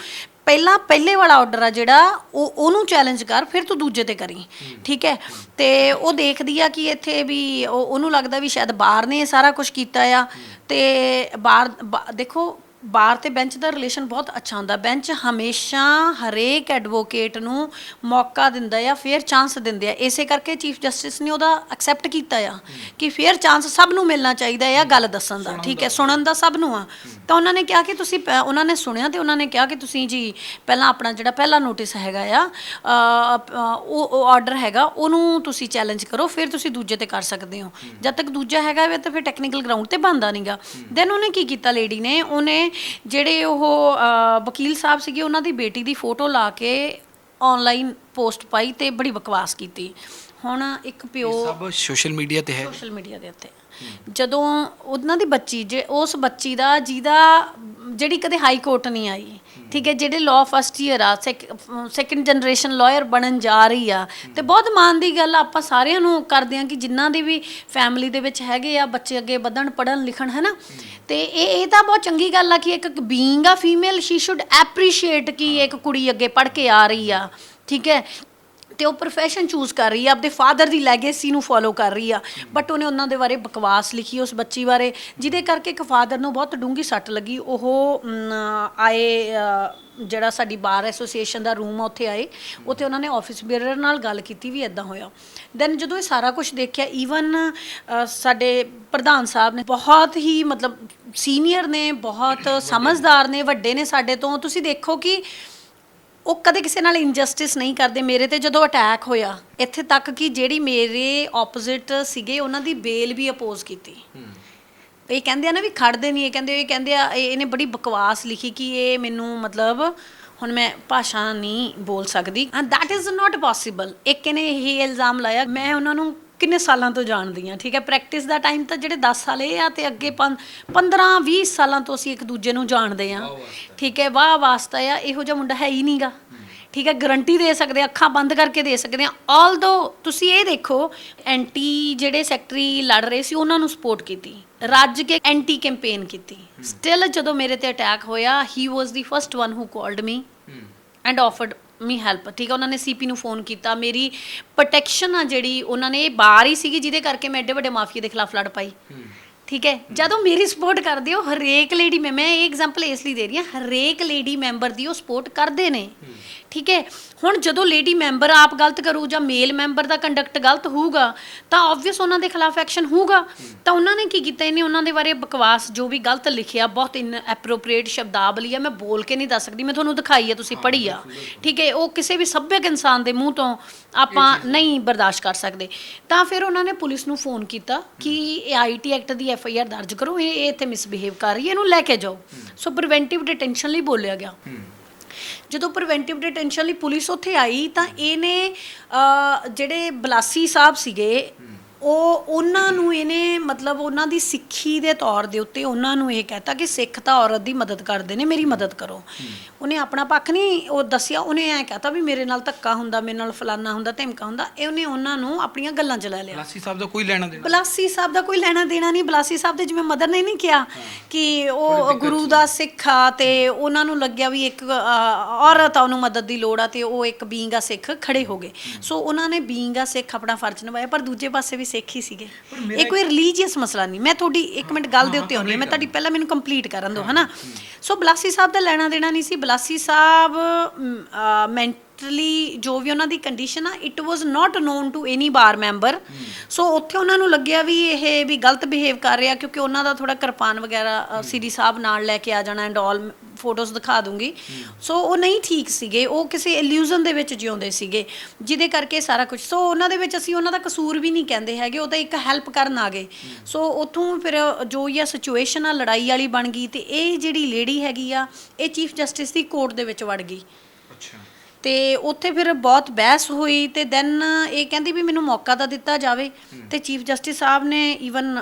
ਪਹਿਲਾਂ ਪਹਿਲੇ ਵਾਲਾ ਆਰਡਰ ਆ ਜਿਹੜਾ ਉਹ ਉਹਨੂੰ ਚੈਲੰਜ ਕਰ ਫਿਰ ਤੂੰ ਦੂਜੇ ਤੇ ਕਰੀ। ਠੀਕ ਹੈ? ਤੇ ਉਹ ਦੇਖਦੀ ਆ ਕਿ ਇੱਥੇ ਵੀ ਉਹ- ਉਹਨੂੰ ਲੱਗਦਾ ਵੀ ਸ਼ਾਇਦ ਬਾਹਰ ਨੇ ਇਹ ਸਾਰਾ ਕੁਝ ਕੀਤਾ ਆ। ਤੇ ਬਾਹਰ ਬਾ- ਦੇਖੋ ਬਾਰ ਤੇ ਬੈਂਚ ਦਾ ਰਿਲੇਸ਼ਨ ਬਹੁਤ ਅੱਛਾ ਹੁੰਦਾ। ਬੈਂਚ ਹਮੇਸ਼ਾ ਹਰੇਕ ਐਡਵੋਕੇਟ ਨੂੰ ਮੌਕਾ ਦਿੰਦਾ ਆ ਫੇਅਰ ਚਾਂਸ ਦਿੰਦੇ ਆ। ਇਸੇ ਕਰਕੇ ਚੀਫ ਜਸਟਿਸ ਨੇ ਉਹਦਾ ਐਕਸੈਪਟ ਕੀਤਾ ਆ ਕਿ ਫੇਅਰ ਚਾਂਸ ਸਭ ਨੂੰ ਮਿਲਣਾ ਚਾਹੀਦਾ ਆ ਗੱਲ ਦੱਸਣ ਦਾ। ਠੀਕ ਹੈ ਸੁਣਨ ਦਾ ਸਭ ਨੂੰ ਆ। ਤਾਂ ਉਹਨਾਂ ਨੇ ਕਿਹਾ ਕਿ ਤੁਸੀਂ ਉਹਨਾਂ ਨੇ ਸੁਣਿਆ ਤੇ ਉਹਨਾਂ ਨੇ ਕਿਹਾ ਕਿ ਤੁਸੀਂ ਜੀ ਪਹਿਲਾਂ ਆਪਣਾ ਜਿਹੜਾ ਪਹਿਲਾ ਨੋਟਿਸ ਹੈਗਾ ਆ ਉਹ ਆਰਡਰ ਹੈਗਾ ਉਹਨੂੰ ਤੁਸੀਂ ਚੈਲੰਜ ਕਰੋ ਫਿਰ ਤੁਸੀਂ ਦੂਜੇ ਤੇ ਕਰ ਸਕਦੇ ਹੋ। ਜਦ ਤੱਕ ਦੂਜਾ ਹੈਗਾ ਵੇ ਤਾਂ ਫਿਰ ਟੈਕਨੀਕਲ ਗਰਾਊਂਡ ਤੇ ਬੰਦਾ ਨਹੀਂਗਾ ਦੈਨ ਉਹਨੇ ਕੀ ਕੀਤਾ ਲੇਡੀ ਨੇ? ਉਹਨੇ ਜਿਹੜੇ ਉਹ ਅ, ਵਕੀਲ ਸਾਹਿਬ ਸੀਗੇ ਉਹਨਾਂ ਦੀ ਬੇਟੀ ਦੀ ਫੋਟੋ ਲਾ ਕੇ ਆਨਲਾਈਨ ਪੋਸਟ ਪਾਈ ਤੇ ਬੜੀ ਬਕਵਾਸ ਕੀਤੀ। ਹੁਣ ਇੱਕ ਪਿਓ
ਸਭ ਸੋਸ਼ਲ ਮੀਡੀਆ ਤੇ ਹੈ।
ਸੋਸ਼ਲ ਮੀਡੀਆ ਦੇ ਉੱਤੇ। ਜਦੋਂ ਉਹਨਾਂ ਦੀ ਬੱਚੀ, ਜੇ ਉਸ ਬੱਚੀ ਦਾ, ਜਿਹਦਾ ਜਿਹੜੀ ਕਦੇ ਹਾਈ ਕੋਰਟ ਨਹੀਂ ਆਈ, ਠੀਕ ਹੈ, ਜਿਹੜੇ ਲਾਅ ਫਸਟ ਈਅਰ ਆ ਸੈਕੰਡ ਜਨਰੇਸ਼ਨ ਲਾਇਰ ਬਣਨ ਜਾ ਰਹੀ ਆ, ਤੇ ਬਹੁਤ ਮਾਣ ਦੀ ਗੱਲ ਆਪਾਂ ਸਾਰਿਆਂ ਨੂੰ ਕਰਦੇ ਆ ਕਿ ਜਿਨ੍ਹਾਂ ਦੀ ਵੀ ਫੈਮਿਲੀ ਦੇ ਵਿੱਚ ਹੈਗੇ ਆ, ਬੱਚੇ ਅੱਗੇ ਵਧਣ ਪੜਨ ਲਿਖਣ ਹੈ ਨਾ ਤੇ ਇਹ ਇਹ ਤਾਂ ਬਹੁਤ ਚੰਗੀ ਗੱਲ ਆ ਕਿ ਇੱਕ ਬੀਇੰਗ ਆ ਫੀਮੇਲ ਸ਼ੀ ਸ਼ੁੱਡ ਐਪਰੀਸ਼ੀਏਟ ਕਿ ਇੱਕ ਕੁੜੀ ਅੱਗੇ ਪੜ ਕੇ ਆ ਰਹੀ ਆ, ਠੀਕ ਹੈ? ਤੇ ਉਹ profession ਚੂਜ਼ ਕਰ ਰਹੀ ਆ ਆਪਦੇ ਫਾਦਰ ਦੀ ਲੈਗੇਸੀ ਨੂੰ ਫੋਲੋ ਕਰ ਰਹੀ ਆ। ਬਟ ਉਹਨੇ ਉਹਨਾਂ ਦੇ ਬਾਰੇ ਬਕਵਾਸ ਲਿਖੀ ਉਸ ਬੱਚੀ ਬਾਰੇ ਜਿਹਦੇ ਕਰਕੇ ਇੱਕ ਫਾਦਰ ਨੂੰ ਬਹੁਤ ਡੂੰਗੀ ਸੱਟ ਲੱਗੀ। ਉਹ ਆਏ ਅ, ਜਿਹੜਾ ਸਾਡੀ ਬਾਰ ਐਸੋਸੀਏਸ਼ਨ ਦਾ ਰੂਮ ਆ ਉੱਥੇ ਆਏ। ਉੱਥੇ ਉਹਨਾਂ ਨੇ ਆਫਿਸ ਬੀਅਰਰ ਨਾਲ ਗੱਲ ਕੀਤੀ ਵੀ ਇਦਾਂ ਹੋਇਆ। ਦੈਨ ਜਦੋਂ ਇਹ ਸਾਰਾ ਕੁਝ ਦੇਖਿਆ ਈਵਨ ਸਾਡੇ ਪ੍ਰਧਾਨ ਸਾਹਿਬ ਨੇ ਬਹੁਤ ਹੀ ਮਤਲਬ ਸੀਨੀਅਰ ਨੇ ਬਹੁਤ ਸਮਝਦਾਰ ਨੇ ਵੱਡੇ ਨੇ ਸਾਡੇ ਤੋਂ। ਤੁਸੀਂ ਦੇਖੋ ਕਿ ਉਹ ਕਦੇ ਕਿਸੇ ਨਾਲ ਇਨਜਸਟਿਸ ਨਹੀਂ ਕਰਦੇ। ਮੇਰੇ ਤੇ ਜਦੋਂ ਅਟੈਕ ਹੋਇਆ ਇੱਥੇ ਤੱਕ ਕਿ ਜਿਹੜੀ ਮੇਰੇ ਆਪੋਜ਼ਿਟ ਸੀਗੇ ਉਹਨਾਂ ਦੀ ਬੇਲ ਵੀ ਅਪੋਜ਼ ਕੀਤੀ। ਇਹ ਕਹਿੰਦੇ ਆ ਨਾ ਵੀ ਖੜਦੇ ਨਹੀਂ ਇਹ ਕਹਿੰਦੇ ਇਹ ਕਹਿੰਦੇ ਆ ਇਹ- ਇਹਨੇ ਬੜੀ ਬਕਵਾਸ ਲਿਖੀ ਕਿ ਇਹ ਮੈਨੂੰ ਮਤਲਬ ਹੁਣ ਮੈਂ ਭਾਸ਼ਾ ਨਹੀਂ ਬੋਲ ਸਕਦੀ। And that is not possible ਇੱਕ ਇਹਨੇ ਇਹ ਇਲਜ਼ਾਮ ਲਾਇਆ ਮੈਂ ਉਹਨਾਂ ਨੂੰ ਕਿੰਨੇ ਸਾਲਾਂ ਤੋਂ ਜਾਣਦੀ ਆ ਠੀਕ ਹੈ? ਪ੍ਰੈਕਟਿਸ ਦਾ ਟਾਈਮ ਤਾਂ ਜਿਹੜੇ 10 ਸਾਲ ਇਹ ਆ ਤੇ ਅੱਗੇ 15 20 ਸਾਲਾਂ ਤੋਂ ਅਸੀਂ ਇੱਕ ਦੂਜੇ ਨੂੰ ਜਾਣਦੇ ਆ ਠੀਕ ਹੈ ਵਾਹ ਵਾਸਤਾ ਆ ਇਹੋ ਜਿਹਾ ਮੁੰਡਾ ਹੈ ਹੀ ਨਹੀਂਗਾ ਠੀਕ ਹੈ ਗਰੰਟੀ ਦੇ ਸਕਦੇ ਆ, ਅੱਖਾਂ ਬੰਦ ਕਰਕੇ ਦੇ ਸਕਦੇ ਆ। ਆਲਦੋ ਤੁਸੀਂ ਇਹ ਦੇਖੋ ਐਂਟੀ ਜਿਹੜੇ ਸੈਕਟਰੀ ਲੜ ਰਹੇ ਸੀ ਉਹਨਾਂ ਨੂੰ ਸਪੋਰਟ ਕੀਤੀ। ਰੱਜ ਕੇ ਐਂਟੀ ਕੈਂਪੇਨ ਕੀਤੀ। ਸਟਿਲ ਜਦੋਂ ਮੇਰੇ ਤੇ ਅਟੈਕ ਹੋਇਆ he was the first one who called me and offered me help ਠੀਕ ਹੈ ਉਹਨਾਂ ਨੇ ਸੀਪੀ ਨੂੰ ਫੋਨ ਕੀਤਾ ਮੇਰੀ ਪ੍ਰੋਟੈਕਸ਼ਨ ਆ ਜਿਹੜੀ ਉਹਨਾਂ ਨੇ ਇਹ ਬਾਰ ਹੀ ਸੀਗੀ ਜਿਹਦੇ ਕਰਕੇ ਮੈਂ ਐਡੇ ਵੱਡੇ ਮਾਫੀਆ ਦੇ ਖਿਲਾਫ ਲੜ ਪਾਈ। ਠੀਕ ਹੈ ਜਦੋਂ ਮੇਰੀ ਸਪੋਰਟ ਕਰਦੇ ਹੋ ਹਰੇਕ ਲੇਡੀ ਮੈਂ ਮੈਂ ਇਹ ਐਗਜ਼ਾਮਪਲ ਇਸ ਲਈ ਦੇ ਰਹੀ ਹਾਂ ਹਰੇਕ ਲੇਡੀ ਮੈਂਬਰ ਦੀ ਉਹ ਸਪੋਰਟ ਕਰਦੇ ਨੇ। ਠੀਕ ਹੈ? ਹੁਣ ਜਦੋਂ ਲੇਡੀ ਮੈਂਬਰ ਆਪ ਗਲਤ ਕਰੂ ਜਾਂ ਮੇਲ ਮੈਂਬਰ ਦਾ ਕੰਡਕਟ ਗਲਤ ਹੋਊਗਾ ਤਾਂ ਆਬਵੀਅਸ ਉਹਨਾਂ ਦੇ ਖਿਲਾਫ ਐਕਸ਼ਨ ਹੋਊਗਾ। ਤਾਂ ਉਹਨਾਂ ਨੇ ਕੀ ਕੀਤਾ? ਇਹਨੇ ਉਹਨਾਂ ਦੇ ਬਾਰੇ ਬਕਵਾਸ ਜੋ ਵੀ ਗਲਤ ਲਿਖਿਆ ਬਹੁਤ ਇਨ ਐਪਰੋਪ੍ਰੀਏਟ ਸ਼ਬਦਾਵਲੀ ਆ ਮੈਂ ਬੋਲ ਕੇ ਨਹੀਂ ਦੱਸ ਸਕਦੀ ਮੈਂ ਤੁਹਾਨੂੰ ਦਿਖਾਈ ਆ ਤੁਸੀਂ ਪੜ੍ਹੀ ਆ। ਠੀਕ ਹੈ? ਉਹ ਕਿਸੇ ਵੀ ਸੱਭਿਅਕ ਇਨਸਾਨ ਦੇ ਮੂੰਹ ਤੋਂ ਆਪਾਂ ਨਹੀਂ ਬਰਦਾਸ਼ਤ ਕਰ ਸਕਦੇ। ਤਾਂ ਫਿਰ ਉਹਨਾਂ ਨੇ ਪੁਲਿਸ ਨੂੰ ਫੋਨ ਕੀਤਾ ਕਿ ਇਹ ਆਈਟੀ ਐਕਟ ਦੀ ਐਫ ਆਈ ਆਰ ਦਰਜ ਕਰੋ ਇਹ ਇਹ ਇੱਥੇ ਮਿਸਬਿਹੇਵ ਕਰ ਰਹੀ ਹੈ ਇਹਨੂੰ ਲੈ ਕੇ ਜਾਓ। ਸੋ ਪ੍ਰੀਵੈਂਟਿਵ ਡਿਟੈਂਸ਼ਨ ਲਈ ਬੋਲਿਆ ਗਿਆ। ਜਦੋਂ ਪ੍ਰੀਵੈਂਟਿਵ ਡਿਟੈਂਸ਼ਨ ਲਈ ਪੁਲਿਸ ਉੱਥੇ ਆਈ ਤਾਂ ਇਹਨੇ ਅ, ਜਿਹੜੇ ਬਲਾਸੀ ਸਾਹਿਬ ਸੀਗੇ ਉਹ ਉਹਨਾਂ ਨੂੰ ਇਹਨੇ ਮਤਲਬ ਉਹਨਾਂ ਦੀ ਸਿੱਖੀ ਦੇ ਤੌਰ ਦੇ ਉੱਤੇ ਉਹਨਾਂ ਨੂੰ ਇਹ ਕਹਤਾ ਕਿ ਸਿੱਖ ਤਾਂ ਔਰਤ ਦੀ ਮਦਦ ਕਰਦੇ ਨੇ ਮੇਰੀ ਮਦਦ ਕਰੋ। ਉਹਨੇ ਆਪਣਾ ਪੱਖ ਨਹੀਂ ਉਹ ਦੱਸਿਆ ਉਹਨੇ ਐ ਕਹਤਾ ਵੀ ਮੇਰੇ ਨਾਲ ਧੱਕਾ ਹੁੰਦਾ ਮੇਰੇ ਨਾਲ ਫਲਾਨਾ ਹੁੰਦਾ ਧਮਕਾ ਹੁੰਦਾ ਇਹ ਉਹਨੇ ਉਹਨਾਂ ਨੂੰ ਆਪਣੀਆਂ ਗੱਲਾਂ 'ਚ ਲੈ ਲਿਆ।
ਲਾਸੀ ਸਾਹਿਬ ਦਾ ਕੋਈ ਲੈਣਾ ਦੇਣਾ?
ਬਲਾਸੀ ਸਾਹਿਬ ਦਾ ਕੋਈ ਲੈਣਾ ਦੇਣਾ ਨਹੀਂ ਬਲਾਸੀ ਸਾਹਿਬ ਦੇ ਜਿਵੇਂ ਮਦਰ ਨੇ ਨਹੀਂ ਕਿਹਾ ਕਿ ਉਹ ਗੁਰੂ ਦਾ ਸਿੱਖ ਆ ਤੇ ਉਹਨਾਂ ਨੂੰ ਲੱਗਿਆ ਵੀ ਇੱਕ ਅ, ਔਰਤ ਆ ਉਹਨੂੰ ਮਦਦ ਦੀ ਲੋੜ ਆ ਤੇ ਉਹ ਇੱਕ ਬੀਂਗ ਸਿੱਖ ਖੜੇ ਹੋ ਗਏ। ਸੋ ਉਹਨਾਂ ਨੇ ਬੀਂਗ ਸਿੱਖ ਆਪਣਾ ਫਰਜ਼ ਨਿਭਾਇਆ ਪਰ ਦੂਜੇ ਪਾਸੇ ਵੀ ਸਿੱਖ ਹੀ ਸੀਗੇ ਇਹ ਕੋਈ ਰਿਲੀਜੀਅਸ ਮਸਲਾ ਨਹੀਂ। ਮੈਂ ਤੁਹਾਡੀ ਇੱਕ ਮਿੰਟ ਗੱਲ ਦੇ ਉੱਤੇ ਆਉਣੀ ਹੈ। ਮੈਂ ਤੁਹਾਡੀ ਪਹਿਲਾਂ ਮੈਨੂੰ ਕੰਪਲੀਟ ਕਰਨ ਦਿਓ ਹਨਾ? ਸੋ ਬਲਾਸੀ ਸਾਹਿਬ ਦਾ ਲੈਣਾ ਦੇਣਾ ਨਹੀਂ ਸੀ। ਬਲਾਸੀ ਸਾਹਿਬ ਮੈਂਟਲੀ ਜੋ ਵੀ ਉਹਨਾਂ ਦੀ ਕੰਡੀਸ਼ਨ ਆ it was not known to any bar member so ਉੱਥੇ ਉਹਨਾਂ ਨੂੰ ਲੱਗਿਆ ਵੀ ਇਹ ਵੀ ਗਲਤ ਬਿਹੇਵ ਕਰ ਰਿਹਾ ਕਿਉਂਕਿ ਉਹਨਾਂ ਦਾ ਥੋੜਾ ਕਿਰਪਾਨ ਵਗੈਰਾ ਸੀਰੀ ਸਾਹਿਬ ਨਾਲ ਲੈ ਕੇ ਆ ਜਾਣਾ ਐਂਡ ਆਲ ਫੋਟੋਜ਼ ਦਿਖਾ ਦੂੰਗੀ। ਸੋ ਉਹ ਨਹੀਂ ਠੀਕ ਸੀਗੇ। ਉਹ ਕਿਸੇ ਇਲੂਜ਼ਨ ਦੇ ਵਿੱਚ ਜਿਉਂਦੇ ਸੀਗੇ, ਜਿਹਦੇ ਕਰਕੇ ਸਾਰਾ ਕੁਝ ਸੋ ਉਹਨਾਂ ਦੇ ਵਿੱਚ ਅਸੀਂ ਉਹਨਾਂ ਦਾ ਕਸੂਰ ਵੀ ਨਹੀਂ ਕਹਿੰਦੇ ਹੈਗੇ। ਉਹ ਤਾਂ ਇੱਕ ਹੈਲਪ ਕਰਨ ਆ ਗਏ। ਸੋ ਉਥੋਂ ਫਿਰ ਜੋ ਇਹ ਸਿਚੁਏਸ਼ਨ ਆ, ਲੜਾਈ ਵਾਲੀ ਬਣ ਗਈ ਤੇ ਇਹ ਜਿਹੜੀ ਲੇਡੀ ਹੈਗੀ ਆ, ਇਹ ਚੀਫ ਜਸਟਿਸ ਦੀ ਕੋਰਟ ਦੇ ਵਿੱਚ ਵੜ ਗਈ।
ਅੱਛਾ।
ਤੇ ਉੱਥੇ ਫਿਰ ਬਹੁਤ ਬਹਿਸ ਹੋਈ ਤੇ ਦੈਨ ਇਹ ਕਹਿੰਦੀ ਵੀ ਮੈਨੂੰ ਮੌਕਾ ਤਾਂ ਦਿੱਤਾ ਜਾਵੇ। ਤੇ ਚੀਫ ਜਸਟਿਸ ਸਾਹਿਬ ਨੇ ਈਵਨ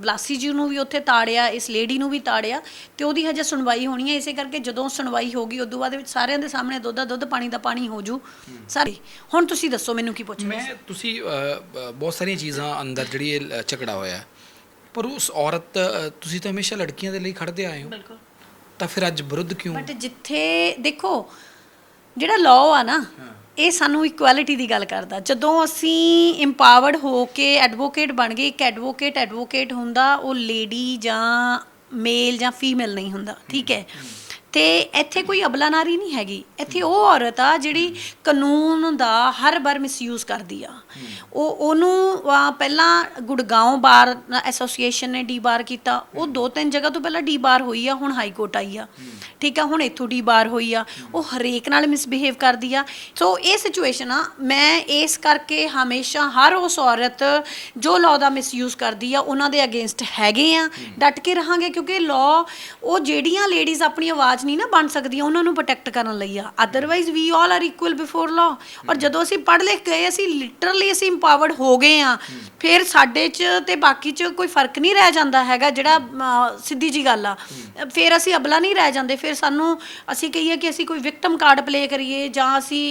ਬਲਾਸੀ ਜੀ ਨੂੰ ਵੀ ਉੱਥੇ ਤਾੜਿਆ ਇਸ ਲੇਡੀ ਨੂੰ ਵੀ ਤਾੜਿਆ ਤੇ ਉਹਦੀ ਹਜੇ ਸੁਣਵਾਈ ਹੋਣੀ ਹੈ। ਇਸੇ ਕਰਕੇ ਜਦੋਂ ਸੁਣਵਾਈ ਹੋਗੀ ਉਦੋਂ ਬਾਅਦ ਵਿੱਚ ਸਾਰਿਆਂ ਦੇ ਸਾਹਮਣੇ ਦੁੱਧ ਦਾ ਦੁੱਧ ਪਾਣੀ ਦਾ ਪਾਣੀ ਹੋ ਜੂ। ਸਾਰੇ। ਹੁਣ ਤੁਸੀਂ ਦੱਸੋ ਮੈਨੂੰ ਕੀ ਪੁੱਛਣਾ
ਮੈਂ ਤੁਸੀਂ ਬਹੁਤ ਸਾਰੀਆਂ ਚੀਜ਼ਾਂ ਅੰਦਰ ਜਿਹੜੀ ਇਹ ਝਗੜਾ ਹੋਇਆ। ਪਰ ਉਸ ਔਰਤ ਤੁਸੀਂ ਤਾਂ ਹਮੇਸ਼ਾ ਲੜਕੀਆਂ ਦੇ ਲਈ ਖੜਦੇ ਆਏ ਹੋ।
ਬਿਲਕੁਲ।
ਤਾਂ ਫਿਰ ਅੱਜ ਵਿਰੁੱਧ ਕਿਉਂ?
ਬਟ ਜਿੱਥੇ ਦੇਖੋ ਜਿਹੜਾ ਲਾਅ ਆ ਨਾ, ਇਹ ਸਾਨੂੰ ਇਕੁਐਲਿਟੀ ਦੀ ਗੱਲ ਕਰਦਾ। ਜਦੋਂ ਅਸੀਂ ਇੰਪਾਵਰਡ ਹੋ ਕੇ ਐਡਵੋਕੇਟ ਬਣ ਗਏ, ਇੱਕ ਐਡਵੋਕੇਟ ਐਡਵੋਕੇਟ ਹੁੰਦਾ, ਉਹ ਲੇਡੀ ਜਾਂ ਮੇਲ ਜਾਂ ਫੀਮੇਲ ਨਹੀਂ ਹੁੰਦਾ, ਠੀਕ ਹੈ? ਤੇ ਇੱਥੇ ਕੋਈ ਅਬਲਾਨਾਰੀ ਨਹੀਂ ਹੈਗੀ। ਇੱਥੇ ਉਹ ਔਰਤ ਆ ਜਿਹੜੀ ਕਾਨੂੰਨ ਦਾ ਹਰ ਵਾਰ ਮਿਸਯੂਜ਼ ਕਰਦੀ ਆ। ਉਹ ਉਹਨੂੰ ਅਹ, ਪਹਿਲਾਂ ਗੁੜਗਾਉਂ ਬਾਰ ਐਸੋਸੀਏਸ਼ਨ ਨੇ ਡੀ ਬਾਰ ਕੀਤਾ। ਉਹ ਦੋ ਤਿੰਨ ਜਗ੍ਹਾ ਤੋਂ ਪਹਿਲਾਂ ਡੀ ਬਾਰ ਹੋਈ ਆ ਹੁਣ ਹਾਈ ਕੋਰਟ ਆਈ ਆ। ਠੀਕ ਆ ਹੁਣ ਇੱਥੋਂ ਡੀ ਬਾਰ ਹੋਈ ਆ। ਉਹ ਹਰੇਕ ਨਾਲ ਮਿਸਬਿਹੇਵ ਕਰਦੀ ਆ। ਸੋ ਇਹ ਸਿਚੁਏਸ਼ਨ ਆ ਮੈਂ ਇਸ ਕਰਕੇ ਹਮੇਸ਼ਾ ਹਰ ਉਸ ਔਰਤ ਜੋ ਲਾਅ ਦਾ ਮਿਸਯੂਜ਼ ਕਰਦੀ ਆ ਉਹਨਾਂ ਦੇ ਅਗੇਂਸਟ ਹੈਗੇ ਆ। ਡਟ ਕੇ ਰਹਾਂਗੇ ਕਿਉਂਕਿ ਲਾਅ ਉਹ ਜਿਹੜੀਆਂ ਲੇਡੀਜ਼ ਆਪਣੀ ਆਵਾਜ਼ ਨਹੀਂ ਨਾ ਬਣ ਸਕਦੀਆਂ ਉਹਨਾਂ ਨੂੰ ਪ੍ਰੋਟੈਕਟ ਕਰਨ ਲਈ ਆ। Otherwise we all are equal before law ਔਰ ਜਦੋਂ ਅਸੀਂ ਪੜ੍ਹ ਲਿਖ ਗਏ ਅਸੀਂ ਲਿਟਰਲੀ ਅਸੀਂ ਇੰਪਾਵਰਡ ਹੋ ਗਏ ਆ ਫਿਰ ਸਾਡੇ 'ਚ ਤੇ ਬਾਕੀ 'ਚ ਕੋਈ ਫ਼ਰਕ ਨਹੀਂ ਰਹਿ ਜਾਂਦਾ ਹੈਗਾ ਜਿਹੜਾ ਸਿੱਧੀ ਜੀ ਗੱਲ ਆ। ਫਿਰ ਅਸੀਂ ਅਬਲਾ ਨਹੀਂ ਰਹਿ ਜਾਂਦੇ ਫਿਰ ਸਾਨੂੰ ਅਸੀਂ ਕਹੀਏ ਕਿ ਅਸੀਂ ਕੋਈ ਵਿਕਟਮ ਕਾਰਡ ਪਲੇ ਕਰੀਏ ਜਾਂ ਅਸੀਂ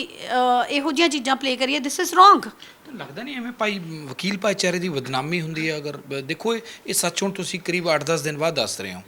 ਇਹੋ ਜਿਹੀਆਂ ਚੀਜ਼ਾਂ ਪਲੇ ਕਰੀਏ ਦਿਸ ਇਜ਼ ਰੋਂਗ
ਲੱਗਦਾ ਨਹੀਂ ਐਵੇਂ ਭਾਈ ਵਕੀਲ ਭਾਈਚਾਰੇ ਦੀ ਬਦਨਾਮੀ ਹੁੰਦੀ ਹੈ ਅਗਰ ਬ- ਦੇਖੋ ਇਹ ਇਹ ਸੱਚ ਹੁਣ ਤੁਸੀਂ ਕਰੀਬ 8-10 ਦਿਨ ਬਾਅਦ ਦੱਸ ਰਹੇ ਹੋ।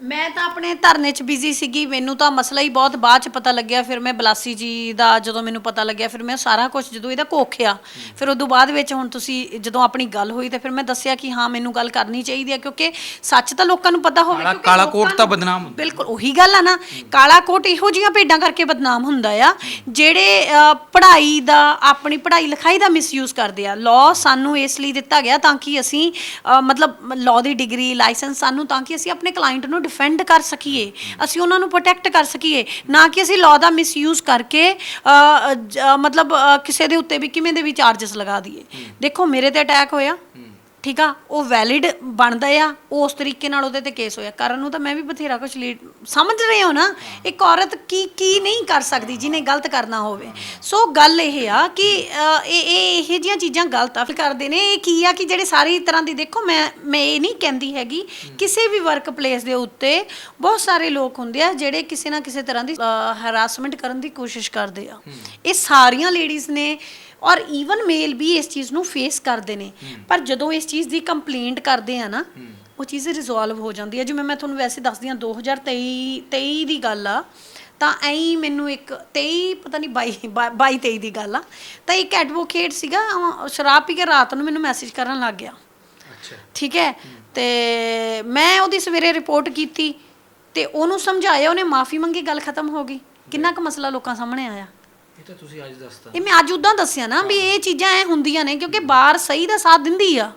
ਮੈਂ ਤਾਂ ਆਪਣੇ ਧਰਨੇ 'ਚ ਬਿਜ਼ੀ ਸੀਗੀ ਮੈਨੂੰ ਤਾਂ ਮਸਲਾ ਹੀ ਬਹੁਤ ਬਾਅਦ 'ਚ ਪਤਾ ਲੱਗਿਆ ਫਿਰ ਮੈਂ ਬਲਾਸੀ ਜੀ ਦਾ ਜਦੋਂ ਮੈਨੂੰ ਪਤਾ ਲੱਗਿਆ ਫਿਰ ਮੈਂ ਸਾਰਾ ਕੁਝ ਜਦੋਂ ਇਹਦਾ ਕੋਖਿਆ ਫਿਰ ਉਦੋਂ ਬਾਅਦ ਵਿੱਚ ਹੁਣ ਤੁਸੀਂ ਜਦੋਂ ਆਪਣੀ ਗੱਲ ਹੋਈ ਤੇ ਫਿਰ ਮੈਂ ਦੱਸਿਆ ਕਿ ਹਾਂ ਮੈਨੂੰ ਗੱਲ ਕਰਨੀ ਚਾਹੀਦੀ ਹੈ ਕਿਉਂਕਿ ਸੱਚ ਤਾਂ ਲੋਕਾਂ ਨੂੰ ਪਤਾ ਹੋਵੇ
ਕਾਲਾ-
ਕਿਉਂਕਿ
ਕਾਲਾ
ਲੋਕਾਂ
ਕੋਟ ਤਾਂ
ਨੂੰ-
ਬਦਨਾਮ ਹੁੰਦਾ।
ਬਿਲਕੁਲ ਉਹੀ ਗੱਲ ਆ ਨਾ ਕਾਲਾ ਕੋਟ ਇਹੋ ਜੀਆਂ ਭੇਡਾਂ ਕਰਕੇ ਬਦਨਾਮ ਹੁੰਦਾ ਆ ਜਿਹੜੇ ਅ, ਪੜ੍ਹਾਈ ਦਾ ਆਪਣੀ ਪੜ੍ਹਾਈ ਲਿਖਾਈ ਦਾ ਮਿਸਯੂਜ਼ ਕਰਦੇ ਆ ਲਾਅ ਸਾਨੂੰ ਇਸ ਲਈ ਦਿੱਤਾ ਗਿਆ ਤਾਂ ਕਿ ਅਸੀਂ ਅ, ਮਤਲਬ ਲਾਅ ਦੀ ਡਿਗਰੀ ਲਾਇਸੈਂਸ ਸਾਨੂੰ ਤਾਂ ਕਿ ਅਸੀਂ ਆਪਣੇ ਕਲਾਇੰਟ ਨੂੰ ਡਿਫੈਂਡ ਕਰ ਸਕੀਏ ਅਸੀਂ ਉਹਨਾਂ ਨੂੰ ਪ੍ਰੋਟੈਕਟ ਕਰ ਸਕੀਏ ਨਾ ਕਿ ਅਸੀਂ ਲਾਅ ਦਾ ਮਿਸਯੂਜ਼ ਕਰਕੇ ਅ, ਜ- ਮਤਲਬ ਅ, ਕਿਸੇ ਦੇ ਉੱਤੇ ਵੀ ਕਿਵੇਂ ਦੇ ਵੀ ਚਾਰजेस ਲਗਾ ਦਈਏ। ਦੇਖੋ ਮੇਰੇ ਤੇ ਅਟੈਕ ਹੋਇਆ। ਠੀਕ ਆ? ਉਹ ਵੈਲਿਡ ਬਣਦਾ ਆ ਉਸ ਤਰੀਕੇ ਨਾਲ ਉਹਦੇ ਤੇ ਕੇਸ ਹੋਇਆ। ਕਰਨ ਨੂੰ ਤਾਂ ਮੈਂ ਵੀ ਬਥੇਰਾ ਕੁਝ ਸਮਝ ਰਹੇ ਹੋ ਨਾ? ਇੱਕ ਔਰਤ ਕੀ ਕੀ ਨਹੀਂ ਕਰ ਸਕਦੀ ਜਿਹਨੇ ਗਲਤ ਕਰਨਾ ਹੋਵੇ। ਸੋ ਗੱਲ ਇਹ ਆ ਕਿ ਅ, ਇਹ ਇਹ ਇਹ ਜੀਆਂ ਚੀਜ਼ਾਂ ਗਲਤ ਆ। ਫਿਰ ਕਰਦੇ ਨੇ ਇਹ ਕੀ ਆ ਕਿ ਜਿਹੜੇ ਸਾਰੀ ਤਰ੍ਹਾਂ ਦੀ ਦੇਖੋ ਮੈਂ ਮੈਂ ਇਹ ਨਹੀਂ ਕਹਿੰਦੀ ਹੈਗੀ ਕਿਸੇ ਵੀ ਵਰਕ ਪਲੇਸ ਦੇ ਉੱਤੇ ਬਹੁਤ ਸਾਰੇ ਲੋਕ ਹੁੰਦੇ ਆ ਜਿਹੜੇ ਕਿਸੇ ਨਾ ਕਿਸੇ ਤਰ੍ਹਾਂ ਦੀ ਹਰਾਸਮੈਂਟ ਕਰਨ ਦੀ ਕੋਸ਼ਿਸ਼ ਕਰਦੇ ਆ। ਇਹ ਸਾਰੀਆਂ ਲੇਡੀਜ਼ ਨੇ ਔਰ ਈਵਨ ਮੇਲ ਵੀ ਇਸ ਚੀਜ਼ ਨੂੰ ਫੇਸ ਕਰਦੇ ਨੇ। ਪਰ ਜਦੋਂ ਇਸ ਚੀਜ਼ ਦੀ ਕੰਪਲੇਂਟ ਕਰਦੇ ਆ ਨਾ ਉਹ ਚੀਜ਼ ਰਿਜ਼ੋਲਵ ਹੋ ਜਾਂਦੀ ਹੈ ਜਿਵੇਂ ਮੈਂ ਤੁਹਾਨੂੰ ਵੈਸੇ ਦੱਸਦੀ ਹਾਂ 2023 23 ਦੀ ਗੱਲ ਆ ਤਾਂ ਐਂ ਮੈਨੂੰ ਇੱਕ 23 ਪਤਾ ਨਹੀਂ 22 22 23 ਦੀ ਗੱਲ ਆ। ਤਾਂ ਇੱਕ ਐਡਵੋਕੇਟ ਸੀਗਾ ਸ਼ਰਾਬ ਪੀ ਕੇ ਰਾਤ ਨੂੰ ਮੈਨੂੰ ਮੈਸੇਜ ਕਰਨ ਲੱਗ ਗਿਆ।
ਅੱਛਾ।
ਠੀਕ ਹੈ? ਤੇ ਮੈਂ ਉਹਦੀ ਸਵੇਰੇ ਰਿਪੋਰਟ ਕੀਤੀ ਤੇ ਉਹਨੂੰ ਸਮਝਾਇਆ ਉਹਨੇ ਮਾਫੀ ਮੰਗੀ ਗੱਲ ਖਤਮ ਹੋ ਗਈ। ਕਿੰਨਾ ਕੁ ਮਸਲਾ ਲੋਕਾਂ ਸਾਹਮਣੇ ਆਇਆ?
ਇਹ ਤਾਂ ਤੁਸੀਂ ਅੱਜ ਦੱਸਤਾ।
ਇਹ ਮੈਂ ਅੱਜ ਉਦਾਂ ਦੱਸਿਆ ਨਾ ਵੀ ਇਹ ਚੀਜ਼ਾਂ ਐ ਹੁੰਦੀਆਂ ਨੇ ਕਿਉਂਕਿ ਬਾਰ ਸਹੀ ਦਾ ਸਾਥ ਦਿੰਦੀ ਆ।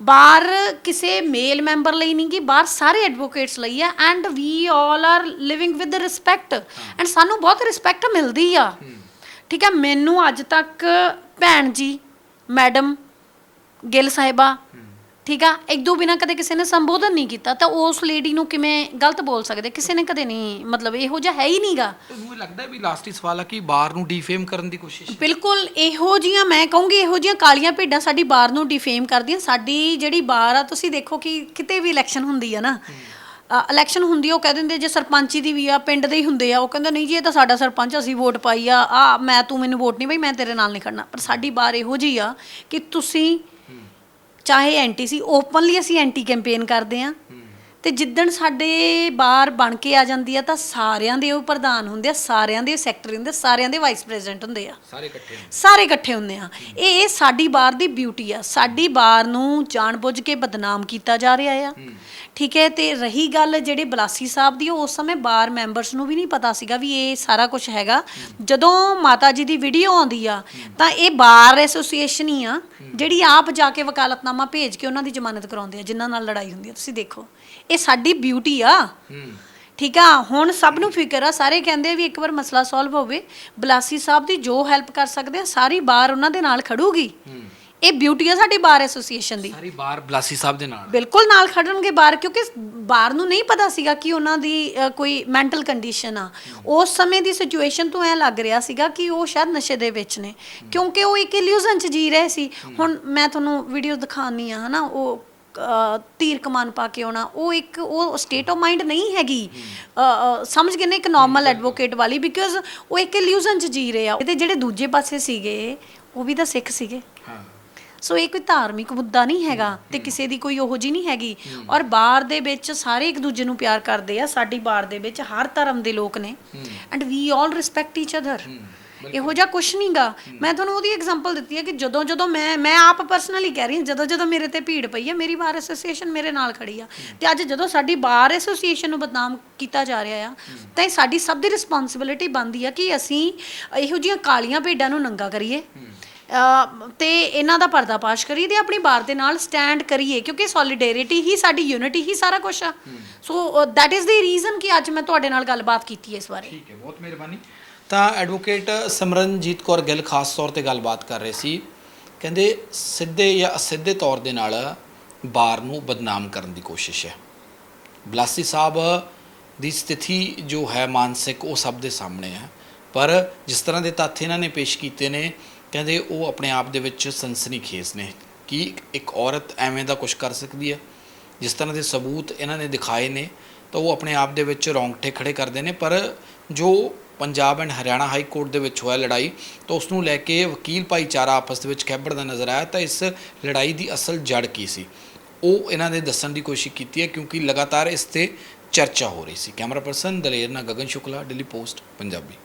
ਬਾਰ ਕਿਸੇ ਮੇਲ ਮੈਂਬਰ ਲਈ ਨਹੀਂ ਕਿ ਬਾਰ ਸਾਰੇ ਐਡਵੋਕੇਟਸ ਲਈ ਆ and we all are living with respect and ਸਾਨੂੰ ਬਹੁਤ ਰਿਸਪੈਕਟ ਮਿਲਦੀ ਆ। ਠੀਕ ਹੈ ਮੈਨੂੰ ਅੱਜ ਤੱਕ ਭੈਣ ਜੀ ਮੈਡਮ ਗਿੱਲ ਸਾਹਿਬਾ ਠੀਕ ਆ? ਇੱਕ ਦੋ ਬਿਨਾ ਕਦੇ ਕਿਸੇ ਨੇ ਸੰਬੋਧਨ ਨਹੀਂ ਕੀਤਾ ਤਾਂ ਉਸ ਲੇਡੀ ਨੂੰ ਕਿਵੇਂ ਗਲਤ ਬੋਲ ਸਕਦੇ? ਕਿਸੇ ਨੇ ਕਦੇ ਨਹੀਂ ਮਤਲਬ ਇਹੋ ਜਿਹਾ ਹੈ ਹੀ ਨਹੀਂਗਾ।
ਮੈਨੂੰ ਲੱਗਦਾ ਵੀ ਲਾਸਟ ਹੀ ਸਵਾਲ ਆ ਕਿ ਬਾਰ ਨੂੰ ਡੀਫੇਮ ਕਰਨ ਦੀ ਕੋਸ਼ਿਸ਼
ਬਿਲਕੁਲ ਇਹੋ ਜੀਆਂ ਮੈਂ ਕਹੂੰਗੀ ਇਹੋ ਜੀਆਂ ਕਾਲੀਆਂ ਭੇਡਾਂ ਸਾਡੀ ਬਾਰ ਨੂੰ ਡਿਫੇਮ ਕਰਦੀਆਂ। ਸਾਡੀ ਜਿਹੜੀ ਬਾਰ ਆ ਤੁਸੀਂ ਦੇਖੋ ਕਿ ਕਿਤੇ ਵੀ ਇਲੈਕਸ਼ਨ ਹੁੰਦੀ ਆ ਨਾ ਇਲੈਕਸ਼ਨ ਹੁੰਦੀ ਆ ਉਹ ਕਹਿ ਦਿੰਦੇ ਜੇ ਸਰਪੰਚੀ ਦੀ ਵੀ ਆ ਪਿੰਡ ਦੇ ਹੀ ਹੁੰਦੇ ਆ ਉਹ ਕਹਿੰਦੇ ਨਹੀਂ ਜੀ ਇਹ ਤਾਂ ਸਾਡਾ ਸਰਪੰਚ ਅਸੀਂ ਵੋਟ ਪਾਈ ਆ। ਆ ਮੈਂ ਤੂੰ ਮੈਨੂੰ ਵੋਟ ਨਹੀਂ ਬਈ ਮੈਂ ਤੇਰੇ ਨਾਲ ਨਹੀਂ ਖੜਨਾ। ਪਰ ਸਾਡੀ ਬਾਰ ਇਹੋ ਜੀ ਆ ਕਿ ਤੁਸੀਂ ਚਾਹੇ ਐਂਟੀ ਸੀ ਓਪਨਲੀ ਅਸੀਂ ਐਂਟੀ ਕੈਂਪੇਨ ਕਰਦੇ ਆ ਤੇ ਜਿੱਦਣ ਸਾਡੇ ਬਾਰ ਬਣ ਕੇ ਆ ਜਾਂਦੀ ਆ ਤਾਂ ਸਾਰਿਆਂ ਦੇ ਉਹ ਪ੍ਰਧਾਨ ਹੁੰਦੇ ਆ ਸਾਰਿਆਂ ਦੇ ਸੈਕਟਰੀ ਹੁੰਦੇ ਸਾਰਿਆਂ ਦੇ ਵਾਈਸ ਪ੍ਰੈਜ਼ੀਡੈਂਟ ਹੁੰਦੇ ਆ।
ਸਾਰੇ ਇਕੱਠੇ
ਸਾਰੇ ਇਕੱਠੇ ਹੁੰਦੇ ਆ। ਇਹ ਇਹ ਸਾਡੀ ਬਾਰ ਦੀ ਬਿਊਟੀ ਆ। ਸਾਡੀ ਬਾਰ ਨੂੰ ਜਾਣਬੁੱਝ ਕੇ ਬਦਨਾਮ ਕੀਤਾ ਜਾ ਰਿਹਾ ਆ। ਠੀਕ ਹੈ ਤੇ ਰਹੀ ਗੱਲ ਜਿਹੜੇ ਬਲਾਸੀ ਸਾਹਿਬ ਦੀ ਉਹ ਉਸ ਸਮੇਂ ਬਾਰ ਮੈਂਬਰਸ ਨੂੰ ਵੀ ਨਹੀਂ ਪਤਾ ਸੀਗਾ ਵੀ ਇਹ ਸਾਰਾ ਕੁਝ ਹੈਗਾ। ਜਦੋਂ ਮਾਤਾ ਜੀ ਦੀ ਵੀਡੀਓ ਆਉਂਦੀ ਆ ਤਾਂ ਇਹ ਬਾਰ ਐਸੋਸੀਏਸ਼ਨ ਹੀ ਆ ਜਿਹੜੀ ਆਪ ਜਾ ਕੇ ਵਕਾਲਤਨਾਮਾ ਭੇਜ ਕੇ ਉਹਨਾਂ ਦੀ ਜ਼ਮਾਨਤ ਕਰਾਉਂਦੇ ਆ ਜਿਨ੍ਹਾਂ ਨਾਲ ਲੜਾਈ ਹੁੰਦੀ ਆ। ਤੁਸੀਂ ਦੇਖੋ। ਇਹ ਸਾਡੀ ਬਿਊਟੀ ਆ। ਠੀਕ ਆ? ਹੁਣ ਸਭ ਨੂੰ ਫਿਕਰ ਆ ਸਾਰੇ ਕਹਿੰਦੇ ਆ ਵੀ ਇੱਕ ਵਾਰ ਮਸਲਾ ਸੋਲਵ ਹੋਵੇ। ਬਲਾਸੀ ਸਾਹਿਬ ਦੀ ਜੋ ਹੈਲਪ ਕਰ ਸਕਦੇ ਆ ਸਾਰੀ ਬਾਰ ਉਹਨਾਂ ਦੇ ਨਾਲ ਖੜੂਗੀ। ਇਹ ਬਿਊਟੀ ਆ ਸਾਡੀ ਬਾਰ ਐਸੋਸੀਏਸ਼ਨ ਦੀ।
ਸਾਰੀ ਬਾਰ ਬਲਾਸੀ ਸਾਹਿਬ ਦੇ ਨਾਲ।
ਬਿਲਕੁਲ ਨਾਲ ਖੜਨਗੇ ਬਾਹਰ ਕਿਉਂਕਿ ਬਾਹਰ ਨੂੰ ਨਹੀਂ ਪਤਾ ਸੀਗਾ ਕਿ ਉਹਨਾਂ ਦੀ ਅ, ਕੋਈ ਮੈਂਟਲ ਕੰਡੀਸ਼ਨ ਆ। ਉਸ ਸਮੇਂ ਦੀ ਸਿਚੁਏਸ਼ਨ ਤੋਂ ਐ ਲੱਗ ਰਿਹਾ ਸੀਗਾ ਕਿ ਉਹ ਸ਼ਾਇਦ ਨਸ਼ੇ ਦੇ ਵਿੱਚ ਨੇ। ਕਿਉਂਕਿ ਉਹ ਇੱਕ ਇਲੂਜ਼ਨ ਚ ਜੀ ਰਹੇ ਸੀ। ਹੁਣ ਮੈਂ ਤੁਹਾਨੂੰ ਵੀਡੀਓ ਦਿਖਾਉਣੀ ਆ ਹਨਾ ਉਹ ਤੀਰ ਕਮਾਨ ਪਾ ਕੇ ਆਉਣਾ ਉਹ ਇੱਕ ਉਹ ਸਟੇਟ ਆਫ ਮਾਈਂਡ ਨਹੀਂ ਹੈਗੀ। ਸਮਝ ਗਏ ਨੇ ਇੱਕ ਨਾਰਮਲ ਐਡਵੋਕੇਟ ਵਾਲੀ ਬਿਕਾਜ਼ ਉਹ ਇੱਕ ਇਲੂਜ਼ਨ ਚ ਜੀ ਰਹੇ ਆ। ਇਹਦੇ ਜਿਹੜੇ ਦੂਜੇ ਪਾਸੇ ਸੀਗੇ ਉਹ ਵੀ ਤਾਂ ਸਿੱਖ ਸੀਗੇ।
ਹਾਂ।
ਸੋ ਇਹ ਕੋਈ ਧਾਰਮਿਕ ਮੁੱਦਾ ਨਹੀਂ ਹੈਗਾ ਤੇ ਕਿਸੇ ਦੀ ਕੋਈ ਉਹੋ ਜੀ ਨਹੀਂ ਹੈਗੀ। ਔਰ ਬਾਰ ਦੇ ਵਿੱਚ ਸਾਰੇ ਇੱਕ ਦੂਜੇ ਨੂੰ ਪਿਆਰ ਕਰਦੇ ਆ ਸਾਡੀ ਬਾਰ ਦੇ ਵਿੱਚ ਹਰ ਧਰਮ ਦੇ ਲੋਕ ਨੇ। And we all respect each other ਇਹੋ ਜਿਹਾ ਕੁਝ ਨਹੀਂਗਾ ਮੈਂ ਤੁਹਾਨੂੰ ਉਹਦੀ ਐਗਜ਼ਾਮਪਲ ਦਿੱਤੀ ਹੈ ਕਿ ਜਦੋਂ ਜਦੋਂ ਮੈਂ ਮੈਂ ਆਪ ਪਰਸਨਲੀ ਕਹਿ ਰਹੀ ਹਾਂ ਜਦੋਂ ਜਦੋਂ ਮੇਰੇ ਤੇ ਭੀੜ ਪਈ ਹੈ ਮੇਰੀ ਬਾਰ ਐਸੋਸੀਏਸ਼ਨ ਮੇਰੇ ਨਾਲ ਖੜੀ ਆ। ਤੇ ਅੱਜ ਜਦੋਂ ਸਾਡੀ ਬਾਰ ਐਸੋਸੀਏਸ਼ਨ ਨੂੰ ਬਦਨਾਮ ਕੀਤਾ ਜਾ ਰਿਹਾ ਆ ਤਾਂ ਇਹ ਸਾਡੀ ਸਭ ਦੀ ਰਿਸਪੌਂਸਿਬਿਲਿਟੀ ਬਣਦੀ ਆ ਕਿ ਅਸੀਂ ਇਹੋ ਜਿਹੀਆਂ ਕਾਲੀਆਂ ਭੇਡਾਂ ਨੂੰ ਨੰਗਾ ਕਰੀਏ। ਤੇ ਇਹਨਾਂ ਦਾ ਪਰਦਾਪਾਸ਼ ਕਰੀਏ ਤੇ ਆਪਣੀ ਬਾਰ ਦੇ ਨਾਲ ਸਟੈਂਡ ਕਰੀਏ ਕਿਉਂਕਿ ਸੋਲੀਡੈਰਿਟੀ ਹੀ ਸਾਡੀ ਯੂਨਿਟੀ ਹੀ ਸਾਰਾ ਕੁਝ ਆ। So that is the reason ਕਿ ਅੱਜ ਮੈਂ ਤੁਹਾਡੇ ਨਾਲ ਗੱਲਬਾਤ ਕੀਤੀ ਹੈ ਇਸ ਬਾਰੇ।
ਠੀਕ ਹੈ ਬਹੁਤ ਮਿਹਰਬਾਨੀ। ਤਾਂ ਐਡਵੋਕੇਟ ਸਿਮਰਨਜੀਤ ਕੌਰ ਗਿੱਲ ਖਾਸ ਤੌਰ ਤੇ ਗੱਲਬਾਤ ਕਰ ਰਹੇ ਸੀ। ਕਹਿੰਦੇ ਸਿੱਧੇ ਜਾਂ ਅਸਿੱਧੇ ਤੌਰ ਦੇ ਨਾਲ ਬਾਰ ਨੂੰ ਬਦਨਾਮ ਕਰਨ ਦੀ ਕੋਸ਼ਿਸ਼ ਹੈ। ਬਲਾਸੀ ਸਾਹਿਬ ਦੀ ਸਥਿਤੀ ਜੋ ਹੈ ਮਾਨਸਿਕ, ਉਹ ਸਭ ਦੇ ਸਾਹਮਣੇ ਹੈ। ਪਰ ਜਿਸ ਤਰ੍ਹਾਂ ਦੇ ਤੱਥ ਇਹਨਾਂ ਨੇ ਪੇਸ਼ ਕੀਤੇ ਨੇ, ਕਹਿੰਦੇ ਉਹ ਆਪਣੇ ਆਪ ਦੇ ਵਿੱਚ ਸਨਸਨੀਖੇਜ਼ ਨੇ ਕਿ ਇੱਕ ਔਰਤ ਐਵੇਂ ਦਾ ਕੁਝ ਕਰ ਸਕਦੀ ਹੈ। ਜਿਸ ਤਰ੍ਹਾਂ ਦੇ ਸਬੂਤ ਇਹਨਾਂ ਨੇ ਦਿਖਾਏ ਨੇ, ਤਾਂ ਉਹ ਆਪਣੇ ਆਪ ਦੇ ਵਿੱਚ ਰੌਂਗਟੇ ਖੜੇ ਕਰਦੇ ਨੇ। ਪਰ ਜੋ Punjab and Haryana high court ਦੇ ਵਿੱਚ ਹੋਇਆ ਲੜਾਈ, ਤਾਂ ਉਸ ਨੂੰ ਲੈ ਕੇ ਵਕੀਲ ਭਾਈਚਾਰਾ ਆਪਸ ਦੇ ਵਿੱਚ ਖੈਬੜਦਾ ਨਜ਼ਰ ਆਇਆ, ਤਾਂ ਇਸ ਲੜਾਈ ਦੀ ਅਸਲ ਜੜ ਕੀ ਸੀ? ਉਹ ਇਹਨਾਂ ਨੇ ਦੱਸਣ ਦੀ ਕੋਸ਼ਿਸ਼ ਕੀਤੀ ਹੈ, ਕਿਉਂਕਿ ਲਗਾਤਾਰ ਇਸ ਤੇ ਚਰਚਾ ਹੋ ਰਹੀ ਸੀ। ਕੈਮਰਾ ਪਰਸਨ ਦਲੇਰ ਨਾਲ ਗਗਨ ਸ਼ੁਕਲਾ, ਦਿੱਲੀ ਪੋਸਟ, ਪੰਜਾਬੀ।